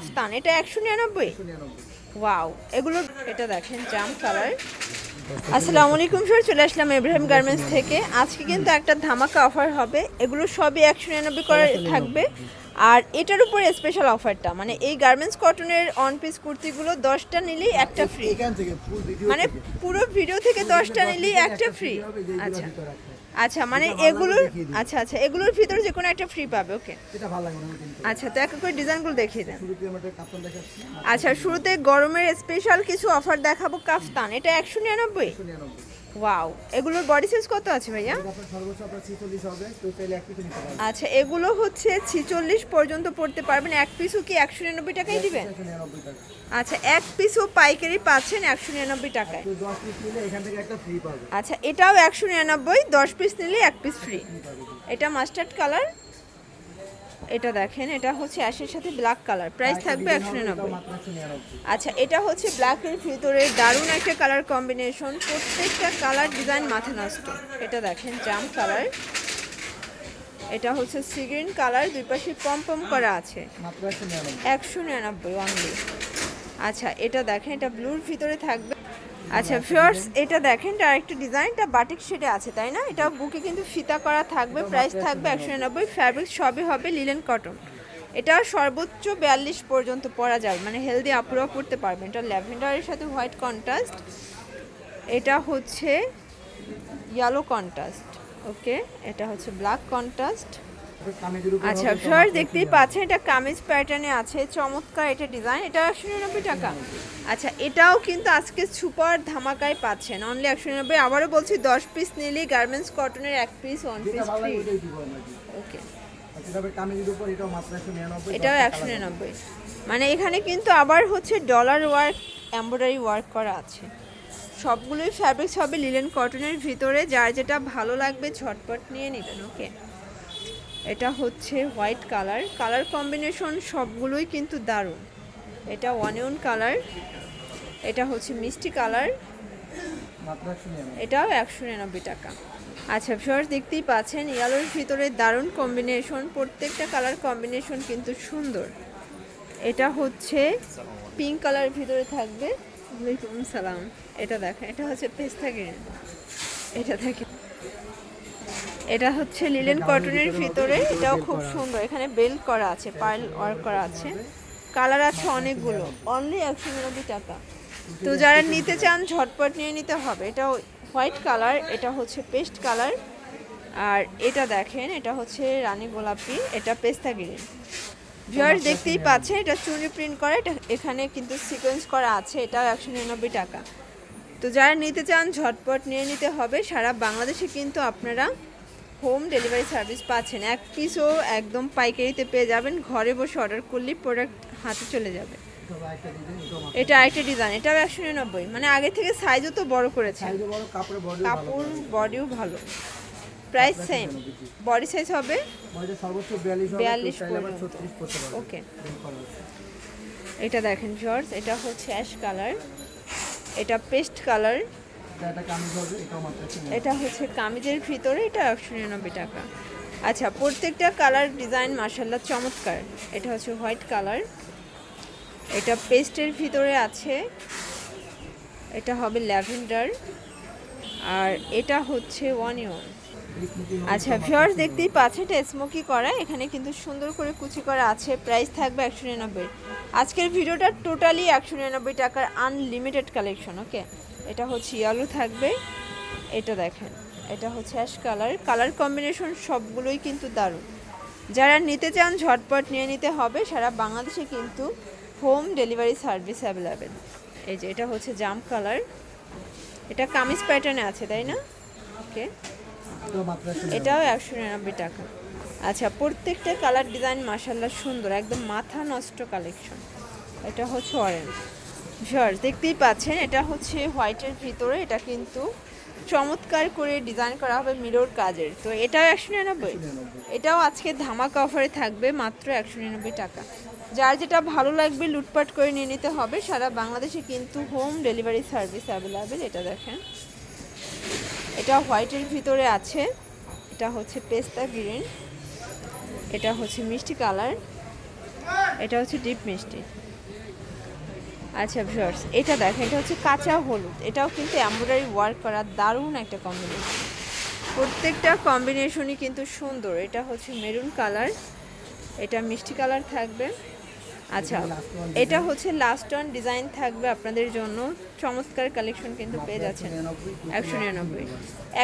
কাফতান, এটা একশো নিরানব্বই? ওয়াও, এগুলো এটা দেখেন, জাম কালার। আসসালামু আলাইকুম স্যার চলে আসলাম ইব্রাহিম গার্মেন্টস থেকে। আজকে কিন্তু একটা ধামাকা অফার হবে, এগুলো সবই একশো নিরানব্বই করে থাকবে। আর এটার উপরে স্পেশাল অফারটা মানে এই গার্মেন্টস কটনের অন পিস কুর্তিগুলো দশটা নিলেই একটা ফ্রি মানে পুরো ভিডিও থেকে দশটা নিলেই একটা ফ্রি আচ্ছা। আচ্ছা মানে এগুলোর আচ্ছা আচ্ছা এগুলোর ভিতরে যে কোনো একটা ফ্রি পাবে ওকে আচ্ছা তো এক করে ডিজাইনগুলো দেখিয়ে দেন। আচ্ছা শুরুতে গরমের স্পেশাল কিছু অফার দেখাবো কাফতান। এটা একশো নিরানব্বই। ওয়াও এগুলোর বডি সাইজ কত আছে ভাইয়া? আচ্ছা এগুলো হচ্ছে ছিচল্লিশ পর্যন্ত পড়তে পারবেন। এক পিসও কি একশো নিরানব্বই টাকাই দিবেন? আচ্ছা এক পিসও পাইকারি পাচ্ছেন একশো নিরানব্বই টাকায়। আচ্ছা এটাও একশো নিরানব্বই দশ পিস নিলে এক পিস ফ্রি এটা মাস্টার্ড কালার এটা দেখেন এটা হচ্ছে অ্যাশের সাথে ব্ল্যাক কালার প্রাইস থাকবে একশো নিরানব্বই। আচ্ছা এটা হচ্ছে ব্ল্যাকের ভিতরে দারুণ একটা কালার কম্বিনেশন প্রত্যেকটা কালার ডিজাইন মাথা নষ্ট। এটা দেখেন জাম কালার এটা হচ্ছে সিগ্রিন কালার দুই পাশে পম পম করা আছে। একশো নিরানব্বই। একশো নিরানব্বই অনলি আচ্ছা এটা দেখেন এটা ব্লুর ভিতরে থাকবে। আচ্ছা ফিওর্স এটা দেখেন এটা আরেকটা ডিজাইনটা বাটিক শেডে আছে তাই না? এটা বুকে কিন্তু ফিতা করা থাকবে প্রাইস থাকবে একশো নিরানব্বই ফ্যাব্রিক সবই হবে লিলেন কটন এটা সর্বোচ্চ বিয়াল্লিশ পর্যন্ত পরা যাবে মানে হেলদি আপুরাও পড়তে পারবেন এটা ল্যাভেন্ডারের সাথে হোয়াইট কন্ট্রাস্ট এটা হচ্ছে ইয়েলো কন্ট্রাস্ট ওকে এটা হচ্ছে ব্ল্যাক কন্ট্রাস্ট আচ্ছা ফ্লোর দেখতেই পাচ্ছেন এটা কামিজ প্যাটার্নে আছে চমৎকার এটা ডিজাইন এটা একশো নিরানব্বই টাকা। আচ্ছা এটাও কিন্তু আজকে সুপার ধামাকায় পাচ্ছেন। অনলি একশো নিরানব্বই আবারও বলছি দশ পিস নিলেই গার্মেন্টস কটনের এক piece one piece free. Okay এটাও একশো নিরানব্বই মানে এখানে কিন্তু আবার হচ্ছে ডলার ওয়ার্ক এমব্রয়ডারি ওয়ার্ক করা আছে। সবগুলোই ফ্যাব্রিক্স হবে লিলেন কটনের ভিতরে। যার যেটা ভালো লাগবে ঝটপট নিয়ে নেবেন ওকে এটা হচ্ছে হোয়াইট কালার। কালার কম্বিনেশন সবগুলোই কিন্তু দারুণ। এটা ওয়ানিয়ন কালার এটা হচ্ছে মিষ্টি কালার। এটাও একশো নিরানব্বই টাকা। আচ্ছা ফিওর দেখতেই পাচ্ছেন ইয়ালোর ভিতরে দারুণ কম্বিনেশন প্রত্যেকটা কালার কম্বিনেশন কিন্তু সুন্দর। এটা হচ্ছে পিঙ্ক কালার ভিতরে থাকবে। ওয়ালাইকুম সালাম। এটা দেখেন এটা হচ্ছে পেস্তা গ্রিন। এটা দেখেন। এটা হচ্ছে লিলেন কটনের ভিতরে এটাও খুব সুন্দর। এখানে বেল্ট করা আছে পার্ল ওয়ার্ক করা আছে। কালার আছে অনেকগুলো অনলি একশো নিরানব্বই টাকা। তো যারা নিতে চান ঝটপট নিয়ে নিতে হবে। এটা হোয়াইট কালার এটা হচ্ছে পেস্ট কালার আর এটা দেখেন এটা হচ্ছে রানী গোলাপি এটা পেস্তা গ্রিন ভিউয়ার্স দেখতেই পাচ্ছেন এটা চুনি প্রিন্ট করা এটা এখানে কিন্তু সিকোয়েন্স করা আছে এটাও একশো নিরানব্বই টাকা। তো যারা নিতে চান ঝটপট নিয়ে নিতে হবে। সারা বাংলাদেশে কিন্তু আপনারা হোম ডেলিভারি সার্ভিস পাচ্ছেন। এক পিসও একদম পাইকারিতে পেয়ে যাবেন। ঘরে বসে অর্ডার করলেই প্রোডাক্ট হাতে চলে যাবে। এটা আরেকটা ডিজাইন এটাও একশো নিরানব্বই। মানে আগে থেকে সাইজও তো বড় করেছে। কাপড় বডিও ভালো। প্রাইস সেম বডি সাইজ হবে? বিয়াল্লিশ হবে 42 তো চাইলে আবার পর্যন্ত। ছত্রিশ করতে পারবে। ওকে। এটা দেখেন জর্জ এটা হচ্ছে অ্যাশ কালার এটা পেস্ট কালার এটা হচ্ছে কামিজের ভিতরে, এটা একশো নিরানব্বই টাকা। আচ্ছা প্রত্যেকটা কালার ডিজাইন মার্শাল্লাহ চমৎকার। এটা হচ্ছে হোয়াইট কালার। এটা পেস্টের ভিতরে আছে। এটা হবে ল্যাভেন্ডার। আর এটা হচ্ছে ওয়ানিয়ন আচ্ছা ফিওর্স দেখতেই পাচ্ছেন, এটা স্মোকি করা। এখানে কিন্তু সুন্দর করে কুচি করা আছে। প্রাইস থাকবে একশো নিরানব্বই। আজকের ভিডিওটা টোটালি একশো নিরানব্বই টাকার আনলিমিটেড কালেকশন ওকে এটা হচ্ছে ইয়ালো থাকবে, এটা দেখেন, এটা হচ্ছে অ্যাশ কালার কালার কম্বিনেশন সবগুলোই কিন্তু দারুণ। যারা নিতে চান ঝটপট নিয়ে নিতে হবে, সারা বাংলাদেশে কিন্তু হোম ডেলিভারি সার্ভিস অ্যাভেলেবেল এই যে এটা হচ্ছে জাম কালার এটা কামিজ প্যাটার্নে আছে, তাই না? ওকে এটাও একশো নিরানব্বই টাকা। আচ্ছা প্রত্যেকটা কালার ডিজাইন মাসাল্লাহ সুন্দর, একদম মাথা নষ্ট কালেকশন এটা হচ্ছে অরেঞ্জ ভিউয়ার্স দেখতেই পাচ্ছেন, এটা হচ্ছে হোয়াইটের ভিতরে, এটা কিন্তু চমৎকার করে ডিজাইন করা হবে মিরর কাজের। তো এটাও একশো নিরানব্বই। এটাও আজকে ধামাকা অফারে থাকবে মাত্র একশো নিরানব্বই টাকা। যার যেটা ভালো লাগবে, লুটপাট করে নিয়ে নিতে হবে। সারা বাংলাদেশে কিন্তু হোম ডেলিভারি সার্ভিস অ্যাভেলেবেল এটা দেখেন। এটা হোয়াইটের ভিতরে আছে। এটা হচ্ছে পেস্তা গ্রিন এটা হচ্ছে মিষ্টি কালার এটা হচ্ছে ডিপ মিষ্টি। আচ্ছা ভিউয়ার্স এটা দেখেন, এটা হচ্ছে কাঁচা হলুদ। এটাও কিন্তু এমব্রয়ডারি ওয়ার্ক করা দারুণ একটা কম্বিনেশন প্রত্যেকটা কম্বিনেশনই কিন্তু সুন্দর। এটা হচ্ছে মেরুন কালার এটা মিষ্টি কালার থাকবে। আচ্ছা এটা হচ্ছে লাস্ট ওয়ান ডিজাইন থাকবে আপনাদের জন্য। চমৎকার কালেকশন কিন্তু পেয়ে যাচ্ছেন। একশো নিরানব্বই।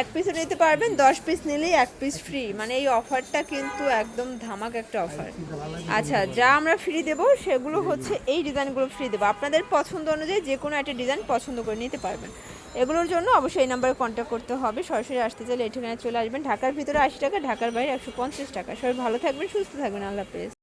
এক পিসও নিতে পারবেন দশ পিস নিলেই এক পিস ফ্রি মানে এই অফারটা কিন্তু একদম ধামাক একটা অফার আচ্ছা যা আমরা ফ্রি দেবো সেগুলো হচ্ছে এই ডিজাইনগুলো ফ্রি দেবো। আপনাদের পছন্দ অনুযায়ী যে কোনো একটা ডিজাইন পছন্দ করে নিতে পারবেন। এগুলোর জন্য অবশ্যই এই নাম্বারে কন্ট্যাক্ট করতে হবে। সরাসরি আসতে চাইলে এই ঠিকানায় চলে আসবেন। ঢাকার ভিতরে আশি টাকা ঢাকার বাইরে একশো পঞ্চাশ টাকা। সবাই ভালো থাকবেন সুস্থ থাকবেন। আল্লাহ হাফেজ।